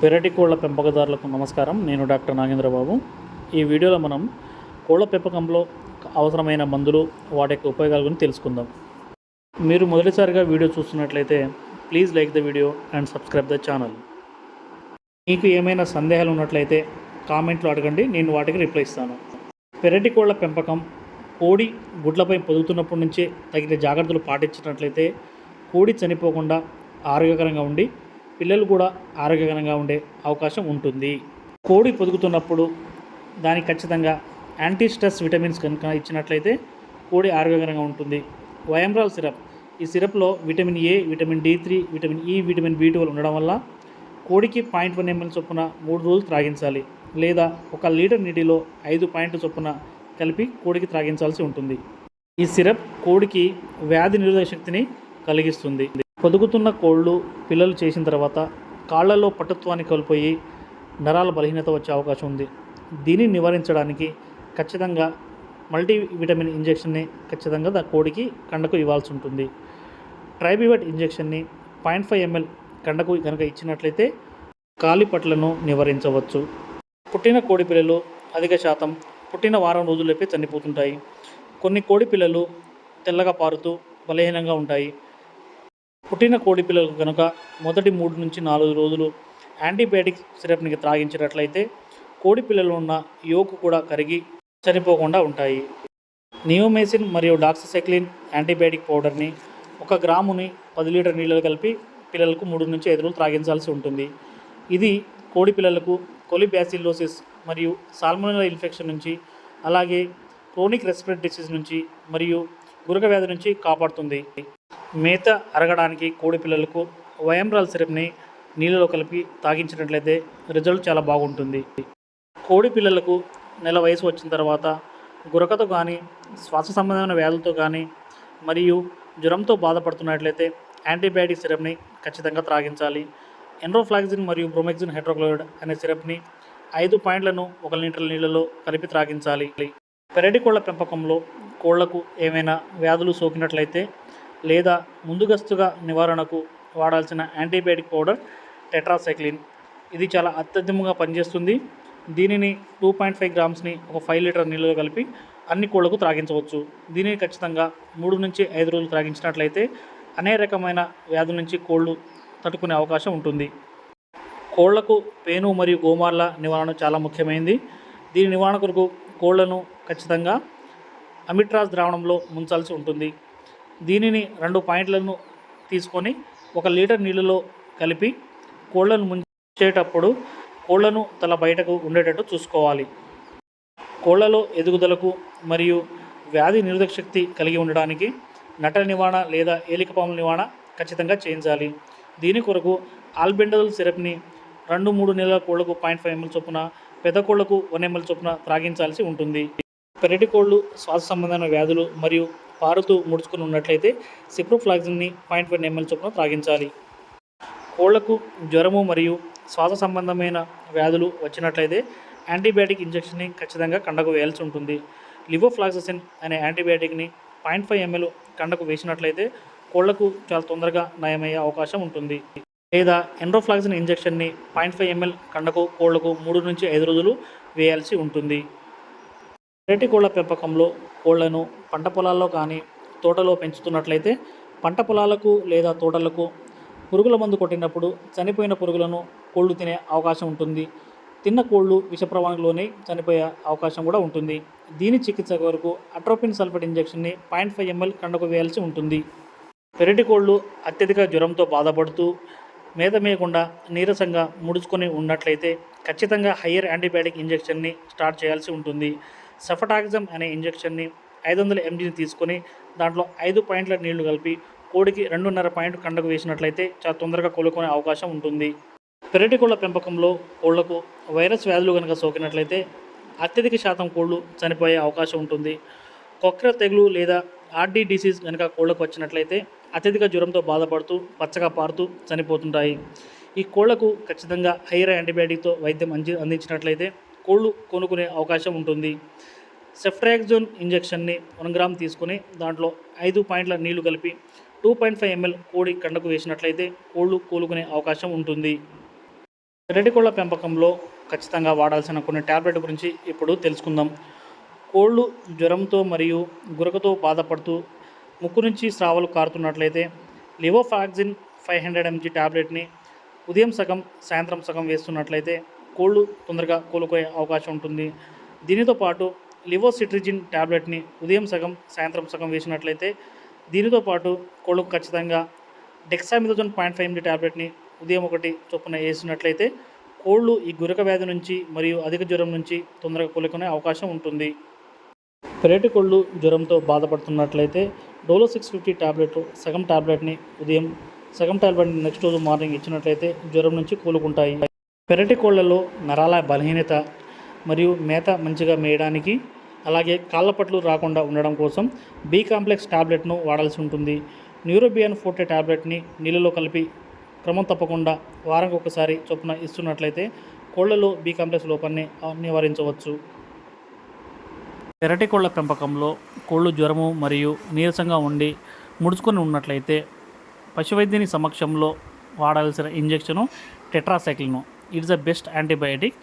పెరటి కోళ్ళ పెంపకదారులకు నమస్కారం. నేను డాక్టర్ నాగేంద్రబాబు. ఈ వీడియోలో మనం కోళ్ళ పెంపకంలో అవసరమైన మందులు వాటి యొక్క ఉపయోగాల గురించి తెలుసుకుందాం. మీరు మొదటిసారిగా వీడియో చూస్తున్నట్లయితే please like the video and subscribe the channel. మీకు ఏమైనా సందేహాలు ఉన్నట్లయితే కామెంట్లు అడగండి నేను వాటికి రిప్లై ఇస్తాను. పెరటి కోళ్ళ పెంపకం కోడి గుడ్లపై పొదుగుతున్నప్పటి నుంచే తగిన జాగ్రత్తలు పాటించినట్లయితే కోడి చనిపోకుండా ఆరోగ్యకరంగా ఉండి పిల్లలు కూడా ఆరోగ్యకరంగా ఉండే అవకాశం ఉంటుంది. కోడి పొదుగుతున్నప్పుడు దానికి ఖచ్చితంగా యాంటీ స్ట్రెస్ విటమిన్స్ కనుక ఇచ్చినట్లయితే కోడి ఆరోగ్యకరంగా ఉంటుంది. వయంరాల్ సిరప్. ఈ సిరప్లో vitamin A vitamin D three vitamin E vitamin B twelve ఉండడం వల్ల కోడికి పాయింట్ వన్ ఎంఎల్ చొప్పున మూడు రోజులు త్రాగించాలి లేదా ఒక లీటర్ నీటిలో ఐదు పాయింట్ల చొప్పున కలిపి కోడికి త్రాగించాల్సి ఉంటుంది. ఈ సిరప్ కోడికి వ్యాధి నిరోధక శక్తిని కలిగిస్తుంది. పొదుగుతున్న కోళ్ళు పిల్లలు చేసిన తర్వాత కాళ్ళలో పటుత్వాన్ని కోల్పోయి నరాల బలహీనత వచ్చే అవకాశం ఉంది. దీనిని నివారించడానికి ఖచ్చితంగా మల్టీ విటమిన్ ఇంజెక్షన్ని ఖచ్చితంగా కోడికి కండకు ఇవ్వాల్సి ఉంటుంది. ట్రైబివట్ ఇంజెక్షన్ని పాయింట్ ఫైవ్ ఎంఎల్ కండకు కనుక ఇచ్చినట్లయితే కాలిపట్లను నివారించవచ్చు. పుట్టిన కోడి పిల్లలు అధిక శాతం పుట్టిన వారం రోజులపై చనిపోతుంటాయి. కొన్ని కోడి పిల్లలు తెల్లగా పారుతూ బలహీనంగా ఉంటాయి. పుట్టిన కోడి పిల్లలకు కనుక మొదటి మూడు నుంచి నాలుగు రోజులు యాంటీబయాటిక్ సిరప్ని త్రాగించినట్లయితే కోడి పిల్లలు ఉన్న యోకు కూడా కరిగి చనిపోకుండా ఉంటాయి. నియోమేసిన్ మరియు డాక్సిసైక్లిన్ యాంటీబయాటిక్ పౌడర్ని ఒక గ్రాముని పది లీటర్ నీళ్ళు కలిపి పిల్లలకు మూడు నుంచి ఐదు రోజులు త్రాగించాల్సి ఉంటుంది. ఇది కోడి పిల్లలకు కొలిబ్యాసిల్లోసిస్ మరియు సాల్మోనెలా ఇన్ఫెక్షన్ నుంచి అలాగే క్రోనిక్ రెస్పిరేటరీ డిసీజ్ నుంచి మరియు గురక వ్యాధి నుంచి కాపాడుతుంది. మేత అరగడానికి కోడి పిల్లలకు వయంబ్రాల్ సిరప్ని నీళ్ళలో కలిపి తాగించినట్లయితే రిజల్ట్ చాలా బాగుంటుంది. కోడి పిల్లలకు నెల వయసు వచ్చిన తర్వాత గురకతో కానీ శ్వాస సంబంధమైన వ్యాధులతో కానీ మరియు జ్వరంతో బాధపడుతున్నట్లయితే యాంటీబయాటిక్ సిరప్ని ఖచ్చితంగా త్రాగించాలి. ఎన్రోఫ్లాక్సిన్ మరియు బ్రోమెక్సిన్ హైడ్రోక్లోరైడ్ అనే సిరప్ని ఐదు పాయింట్లను ఒక లీటర్ నీళ్ళలో కలిపి త్రాగించాలి. పెరటి కోళ్ళ పెంపకంలో కోళ్ళకు ఏమైనా వ్యాధులు సోకినట్లయితే లేదా ముందుగస్తుగా నివారణకు వాడాల్సిన యాంటీబయాటిక్ పౌడర్ టెట్రాసైక్లిన్. ఇది చాలా అత్యధికంగా పనిచేస్తుంది. దీనిని టూ పాయింట్ ఫైవ్ గ్రామ్స్ని ఒక ఫైవ్ లీటర్ నీళ్ళలో కలిపి అన్ని కోళ్ళకు త్రాగించవచ్చు. దీనిని ఖచ్చితంగా మూడు నుంచి ఐదు రోజులు త్రాగించినట్లయితే అనేక రకమైన వ్యాధుల నుంచి కోళ్ళు తట్టుకునే అవకాశం ఉంటుంది. కోళ్ళకు పేను మరియు గోమార్ల నివారణ చాలా ముఖ్యమైనది దీని నివారణ కొరకు కోళ్ళను ఖచ్చితంగా అమిట్రాజ్ ద్రావణంలో ముంచాల్సి ఉంటుంది. దీనిని రెండు పాయింట్లను తీసుకొని ఒక లీటర్ నీళ్ళలో కలిపి కోళ్ళను ముంచేటప్పుడు కోళ్ళను తల బయటకు ఉండేటట్టు చూసుకోవాలి. కోళ్ళలో ఎదుగుదలకు మరియు వ్యాధి నిరోధక శక్తి కలిగి ఉండడానికి నట నివారణ లేదా ఏలికపాముల నివారణ ఖచ్చితంగా చేయించాలి. దీని కొరకు ఆల్బెండల్ సిరప్ని రెండు మూడు నెలల కోళ్ళకు పాయింట్ ఫైవ్ ఎంఎల్ చొప్పున పెద్ద కోళ్ళకు వన్ ఎంఎల్ చొప్పున త్రాగించాల్సి ఉంటుంది. పెరటి కోళ్ళు శ్వాస సంబంధమైన వ్యాధులు మరియు పారుతూ ముడుచుకుని ఉన్నట్లయితే సిప్రోఫ్లాక్సిన్ని పాయింట్ వన్ ఎంఎల్ చొప్పున త్రాగించాలి. కోళ్ళకు జ్వరము మరియు శ్వాస సంబంధమైన వ్యాధులు వచ్చినట్లయితే యాంటీబయాటిక్ ఇంజెక్షన్ని ఖచ్చితంగా కండకు వేయాల్సి ఉంటుంది. లివోఫ్లాక్ససిన్ అనే యాంటీబయాటిక్ని పాయింట్ ఫైవ్ ఎంఎల్ కండకు వేసినట్లయితే కోళ్ళకు చాలా తొందరగా నయమయ్యే అవకాశం ఉంటుంది. లేదా ఎండ్రోఫ్లాక్సిన్ ఇంజెక్షన్ని పాయింట్ ఫైవ్ ఎంఎల్ కండకు కోళ్ళకు మూడు నుంచి ఐదు రోజులు వేయాల్సి ఉంటుంది. పెరటి కోళ్ళ పెంపకంలో కోళ్ళను పంట పొలాల్లో కానీ తోటలో పెంచుతున్నట్లయితే పంట పొలాలకు లేదా తోటలకు పురుగుల మందు కొట్టినప్పుడు చనిపోయిన పురుగులను కోళ్ళు తినే అవకాశం ఉంటుంది. తిన్న కోళ్ళు విషప్రవాహంలోనే చనిపోయే అవకాశం కూడా ఉంటుంది. దీని చికిత్స కొరకు అట్రోపిన్ సల్ఫేట్ ఇంజెక్షన్ని పాయింట్ ఫైవ్ ఎంఎల్ కండకు వేయాల్సి ఉంటుంది. పెరటి కోళ్ళు అత్యధిక జ్వరంతో బాధపడుతూ మేత మేయకుండా నీరసంగా ముడుచుకొని ఉన్నట్లయితే ఖచ్చితంగా హయ్యర్ యాంటీబయాటిక్ ఇంజెక్షన్ని స్టార్ట్ చేయాల్సి ఉంటుంది. సెఫటాక్జమ్ అనే ఇంజెక్షన్ని ఐదు వందల ఎంజీని తీసుకొని దాంట్లో ఐదు పాయింట్ల నీళ్ళు కలిపి కోడికి రెండున్నర పాయింట్ కండకు వేసినట్లయితే చాలా తొందరగా కోలుకునే అవకాశం ఉంటుంది. పెరటి కోళ్ళ పెంపకంలో కోళ్ళకు వైరస్ వ్యాధులు కనుక సోకినట్లయితే అత్యధిక శాతం కోళ్ళు చనిపోయే అవకాశం ఉంటుంది. కొక్ర తెగులు లేదా ఆర్డీ డిసీజ్ కనుక కోళ్ళకు వచ్చినట్లయితే అత్యధిక జ్వరంతో బాధపడుతూ పచ్చగా పారుతూ చనిపోతుంటాయి. ఈ కోళ్ళకు ఖచ్చితంగా హైర్ యాంటీబయాటిక్తో వైద్యం అంది అందించినట్లయితే కోళ్ళు కొనుక్కునే అవకాశం ఉంటుంది. సెఫ్ట్రాక్జోన్ ఇంజెక్షన్ని వన్ గ్రామ్ తీసుకొని దాంట్లో ఐదు పాయింట్ల నీళ్ళు కలిపి టూ పాయింట్ ఫైవ్ ఎంఎల్ కోడి కండకు వేసినట్లయితే కోళ్ళు కోలుకునే అవకాశం ఉంటుంది. రెడ్డి కోళ్ళ పెంపకంలో ఖచ్చితంగా వాడాల్సిన కొన్ని ట్యాబ్లెట్ గురించి ఇప్పుడు తెలుసుకుందాం. కోళ్ళు జ్వరంతో మరియు గురకతో బాధపడుతూ ముక్కు నుంచి స్రావాలు కారుతున్నట్లయితే లివోఫాక్సిన్ ఫైవ్ హండ్రెడ్ ఎంజీ ట్యాబ్లెట్ని ఉదయం సగం సాయంత్రం సగం వేస్తున్నట్లయితే కోళ్ళు తొందరగా కోలుకోయే అవకాశం ఉంటుంది. దీనితో పాటు లివోసిట్రిజిన్ ట్యాబ్లెట్ని ఉదయం సగం సాయంత్రం సగం వేసినట్లయితే దీనితో పాటు కోళ్ళకు ఖచ్చితంగా డెక్సామిథోజన్ పాయింట్ ఫైవ్ ఎంజీ ట్యాబ్లెట్ని ఉదయం ఒకటి చొప్పున వేసినట్లయితే కోళ్ళు ఈ గురక వ్యాధి నుంచి మరియు అధిక జ్వరం నుంచి తొందరగా కోలుకునే అవకాశం ఉంటుంది. పెరటి కోళ్ళు జ్వరంతో బాధపడుతున్నట్లయితే డోలో సిక్స్ ఫిఫ్టీ ట్యాబ్లెట్ సగం ట్యాబ్లెట్ని ఉదయం సగం ట్యాబ్లెట్ని నెక్స్ట్ రోజు మార్నింగ్ ఇచ్చినట్లయితే జ్వరం నుంచి కోలుకుంటాయి. పెరటి కోళ్ళలో నరాల బలహీనత మరియు మేత మంచిగా మేయడానికి అలాగే కాళ్ళపట్లు రాకుండా ఉండడం కోసం బి కాంప్లెక్స్ ట్యాబ్లెట్ను వాడాల్సి ఉంటుంది. న్యూరోబియన్ ఫోర్టే ట్యాబ్లెట్ని నీళ్ళలో కలిపి క్రమం తప్పకుండా వారానికి ఒకసారి చొప్పున ఇస్తున్నట్లయితే కోళ్ళలో బి కాంప్లెక్స్ లోపాన్ని నివారించవచ్చు పెరటి కోళ్ళ పెంపకంలో కోళ్ళు జ్వరము మరియు నీరసంగా ఉండి ముడుచుకొని ఉన్నట్లయితే పశువైద్యుని సమక్షంలో వాడాల్సిన injection tetracycline it's the best antibiotic.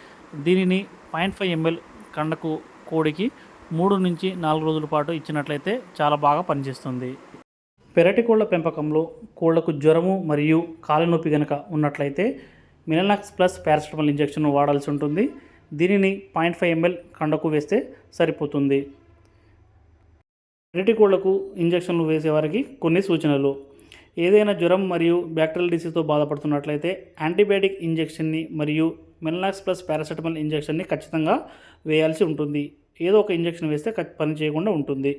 దీనిని పాయింట్ ఫైవ్ ఎంఎల్ కండకు కోడికి మూడు నుంచి నాలుగు రోజుల పాటు ఇచ్చినట్లయితే చాలా బాగా పనిచేస్తుంది. పెరటి కోళ్ళ పెంపకంలో కోళ్ళకు జ్వరము మరియు కాలనొప్పి కనుక ఉన్నట్లయితే మినలాక్స్ ప్లస్ పారాసిటమల్ ఇంజెక్షన్ వాడాల్సి ఉంటుంది. దీనిని పాయింట్ ఫైవ్ ఎంఎల్ కండకు వేస్తే సరిపోతుంది. పెరటి కోళ్ళకు ఇంజెక్షన్లు వేసేవారికి కొన్ని సూచనలు. ఏదైనా జ్వరం మరియు బ్యాక్టీరియల్ డిసీజ్తో బాధపడుతున్నట్లయితే యాంటీబయాటిక్ ఇంజెక్షన్ని మరియు మెల్నాక్స్ ప్లస్ పారాసెటమాల్ ఇంజెక్షన్ని ఖచ్చితంగా వేయాల్సి ఉంటుంది. ఏదో ఒక ఇంజెక్షన్ వేస్తే పని చేయకుండా ఉంటుంది.